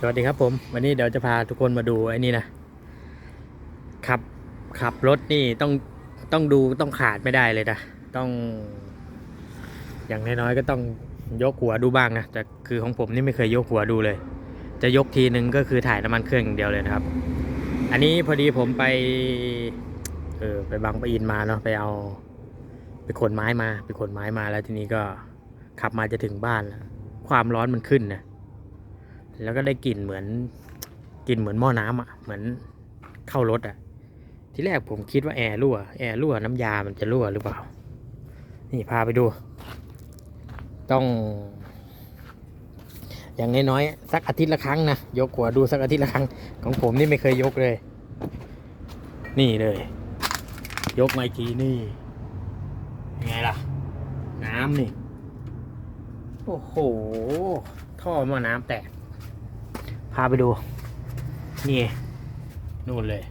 สวัสดีครับผม วันนี้เดี๋ยวจะพาทุกคนมาดูไอ้นี่นะขับขับรถนี่ต้องต้องดูต้องขาดไม่ได้เลยนะต้อง อย่างน้อยๆก็ต้องยกหัวดูบ้างนะแต่คือของผมนี่ไม่เคยยกหัวดูเลย จะยกทีนึงก็คือถ่ายน้ำมันเครื่องอย่างเดียวเลยนะครับ อันนี้พอดีผมไปเออไปบางปะอินมาเนาะไปเอาไปขนไม้มาไปขนไม้มาแล้วทีนี้ก็ขับมาจะถึงบ้านแล้วความร้อนมันขึ้นนะ แล้วก็ได้กลิ่นเหมือนกลิ่นเหมือนหม้อน้ำอะ เหมือนเข้ารถอะ ที่แรกผมคิดว่าแอร์รั่ว แอร์รั่วน้ำยามันจะรั่วหรือเปล่า นี่พาไปดู ต้อง อย่างน้อยๆสักอาทิตย์ละครั้งนะยกหัวดูสักอาทิตย์ละครั้ง ของผมนี่ไม่เคยยกเลย นี่เลย ยกมาอีกทีนี่ยังไงล่ะ น้ำนี่ โอ้โห ท่อหม้อน้ำแตก พาไปดู นี่ นู่นเลย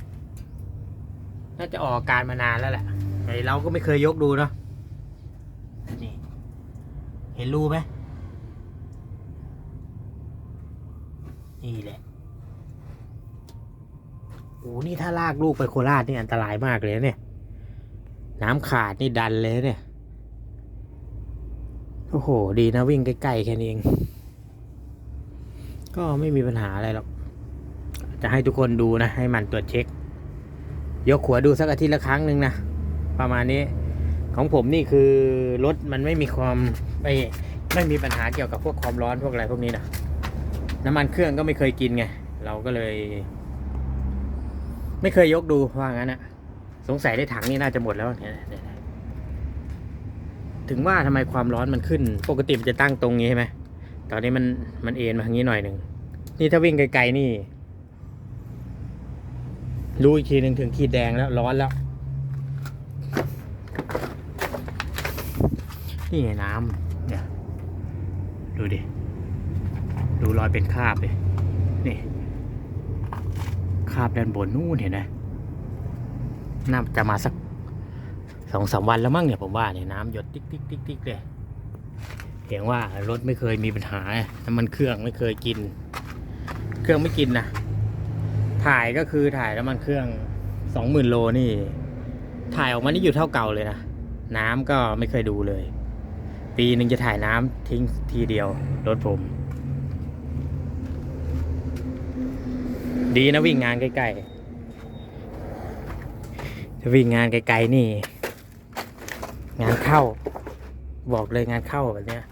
น่าจะออกอาการมานานแล้วแหละแต่เราก็ไม่เคยยกดูเนาะนี่ เห็นรูไหมนี่แหละโอ้นี่ถ้าลากลูกไปโคราชนี่อันตรายมากเลยเนี่ย น้ำขาดนี่ดันเลยเนี่ย โอ้โห ดีนะวิ่งใกล้ๆแค่นี้เอง ก็ไม่มีปัญหาอะไรหรอก จะให้ทุกคนดูนะ ให้มันตรวจเช็ค ยกหัวดูสักอาทิตย์ละครั้งหนึ่งนะ ประมาณนี้ ของผมนี่คือรถมันไม่มีความไม่ไม่มีปัญหาเกี่ยวกับพวกความร้อนพวกอะไรพวกนี้นะ น้ำมันเครื่องก็ไม่เคยกินไง เราก็เลย ไม่เคยยกดูว่างั้นอะสงสัยได้ถังนี่น่าจะหมดแล้วเนี่ยถึงว่าทำไมความร้อนมันขึ้น ปกติมันจะตั้งตรงนี้ใช่ไหม ตอนนี้มันมันเอ็นมาทางนี้หน่อยหนึ่ง นี่ถ้าวิ่งไกลๆนี่ รู้อีกทีหนึ่งถึงขีดแดงแล้ว ร้อนแล้ว นี่ไงน้ำเนี่ย ดูดิ ดูรอยเป็นคราบเลยนี่คราบด้านบนนู่นเห็นไหมน่าจะมาสักสองสามวันแล้วมั้งเนี่ยผมว่าเนี่ยน้ำหยดติ๊กติ๊กติ๊กติ๊กเลย เห็นว่ารถไม่เคยมีปัญหาน้ำมันเครื่องไม่เคยกิน เครื่องไม่กินนะถ่ายก็คือถ่ายน้ำมันเครื่องสองหมื่นโลนี่ ถ่ายออกมานี่อยู่เท่าเก่าเลยนะน้ำก็ไม่เคยดูเลย ปีหนึ่งจะถ่ายน้ำทิ้งทีเดียวรถผม ดีนะวิ่งงานใกล้ๆจะวิ่งงานไกลๆนี่ งานเข้า บอกเลยงานเข้าแบบเนี้ย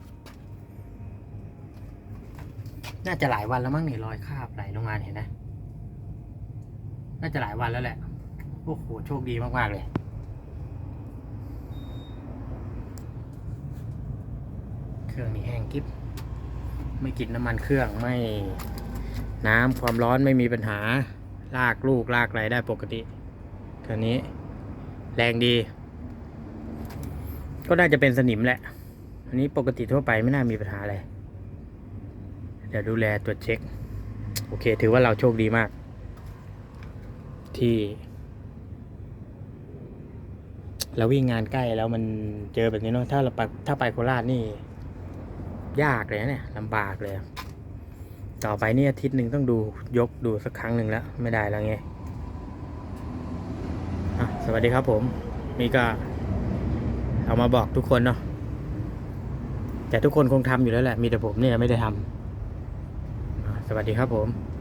น่าจะหลายวันแล้วมั้งนี่รอยคราบไหลลงมาเห็นไหมน่าจะหลายวันแล้วแหละ โอ้โห โชคดีมาก ๆ เลย เครื่องนี้แห้งกิ๊บ ไม่กินน้ำมันเครื่อง ไม่ น้ำความร้อนไม่มีปัญหา ลากลูกลากอะไรได้ปกติเครื่องนี้ แรงดี ก็น่าจะเป็นสนิมแหละ อันนี้ปกติทั่วไปไม่น่ามีปัญหาอะไร ดี๋ยวดูแลตรวจเช็ค โอเค ถือว่าเราโชคดีมาก ที่ เราวิ่งงานใกล้แล้วมันเจอแบบนี้เนาะถ้าเราไปถ้าไปโคราชนี่ ยากเลยเนี่ยลำบากเลย ต่อไปนี่อาทิตย์หนึ่งต้องดูยกดูสักครั้งหนึ่งแล้ว ไม่ได้แล้วไงสวัสดีครับผม นี่ก็เอามาบอกทุกคนเนาะแต่ทุกคนคงทำอยู่แล้วแหละ มีแต่ผมเนี่ยไม่ได้ทำ สวัสดีครับผม